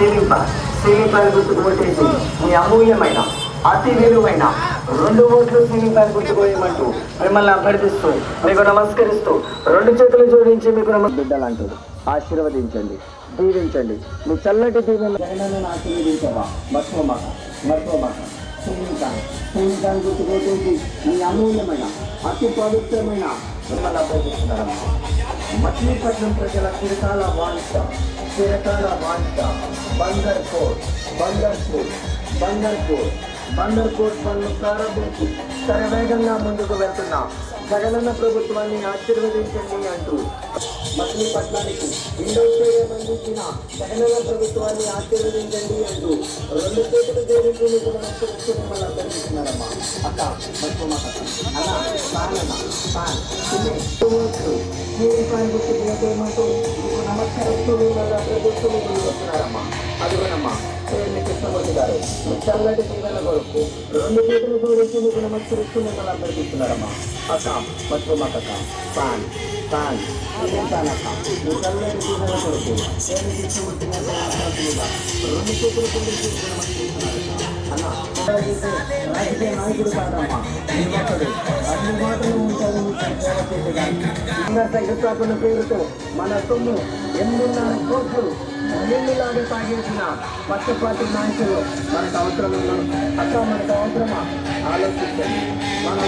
Ceiling fan ceiling fan గుర్తుకు కొట్టేసి మీ అమూల్యమైన అతి విలువైన రెండు ఓట్లు సీలింగ్ ఫ్యాన్ గుర్తుకోయమంటూ మిమ్మల్ని అభ్యర్థిస్తూ మీకు నమస్కరిస్తూ రెండు చేతులు జోడించి మీకు నమ బిడ్డలంటాడు ఆశీర్వదించండి దీవించండి. మీ చల్లటి దీవెన జగనన్నను ఆశీర్వదించవా? మర్చిపోమాక మర్చిపోమాక సీలింగ్ ఫ్యాన్ సీలింగ్ ఫ్యాన్ గుర్తుకోటేసి మీ అమూల్యమైన అతి పవిత్రమైన మిమ్మల్ని అభ్యర్థిస్తున్నారమ్మా. మచిలీపట్నం ప్రజల చిరకాల వాంఛ చిరకాల వాంఛ బందర్ కోట్ బందర్ కోట్ బందర్ కోట్ బందర్ కోట్ పనులు ప్రారంభించి శరవేగంగా ముందుకు వెళ్తున్న. జగనన్న ప్రభుత్వాన్ని ఆశీర్వదించండి అంటూ మచిలీపట్నానికి ఇండో స్టేడియం అందించిన జగనన్న ప్రభుత్వాన్ని ఆశీర్వదించండి అంటూ రెండు చేతులు జోడించి మీకు నమస్కరిస్తూ మిమ్మల్ని అభ్యర్థిస్తున్నారమ్మా అక్క మర్చిపోమా అన్న ఫ్యాన్ అన్న ఫ్యాన్ మీకు వస్తున్నారమ్మా. అదిగోనమ్మా పేరుని కృష్ణమూర్తి గారు చల్లటి జీవన కొరకు రెండు చేతులు జోడించి మీకు నమస్కరిస్తూ మిమ్మల్ని అభ్యర్థిస్తున్నారమ్మా అక్క మర్చిపోమా అక్క ఫ్యాన్ ఫ్యాన్ ఇదేం మీ చల్లటి జీవన కొరకు పేరుని కృష్ణమూర్తి గారు రెండు చేతులు జోడించి అన్న రాజకీయ నాయకుడు కాదమ్మా. అన్ని మాటలు ఉంటారు సేవ పేరుతో మన సొమ్ము ఎనిమిదిన్నర కోట్లు నీళ్ళలాగా సాగించిన పచ్చపాటి నాయకులు మనకు అవసరం ఉన్నారు అక్క మనకు అవసరమా ఆలోచించండి మన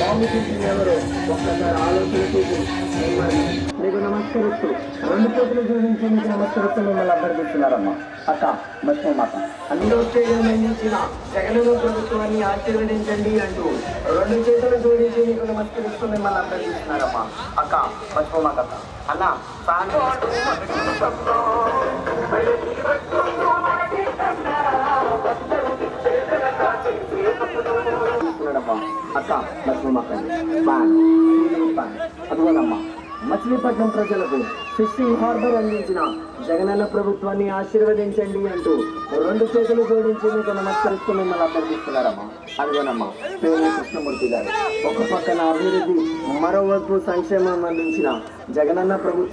ఊరిని ఎవరు ఒక్కసారి ఆలోచన మీకు నమస్కరిస్తూ రెండు చేతులు చూపించి మీకు నమస్కరిస్తూ మిమ్మల్ని అభ్యర్థిస్తున్నారమ్మా. అక్క మత్స్య మాత స్టేడియం అందించిన జగనన్న ప్రభుత్వాన్ని ఆశీర్వదించండి అంటూ రెండు చేతులు జోడించి మీకు నమస్కరిస్తూ మిమ్మల్ని అభ్యర్థిస్తున్నారమ్మా. అక్క మత్స్య మాత అన్న ఫ్యాన్ అక్క మర్చిపోమాక ఫ్యాన్ మచిలీపట్నం ప్రజలకు ఫిషింగ్ హార్బర్ అందించిన జగనన్న ప్రభుత్వాన్ని ఆశీర్వదించండి అంటూ రెండు చేతులు జోడించి మీకు నమస్కరిస్తూ మిమ్మల్ని అభ్యర్థిస్తున్నారమ్మా అదిగోనమ్మా పేరు కృష్ణమూర్తి గారు. ఒక పక్కన అభివృద్ధి మరోవైపు సంక్షేమం అందించిన జగనన్న ప్రభుత్వం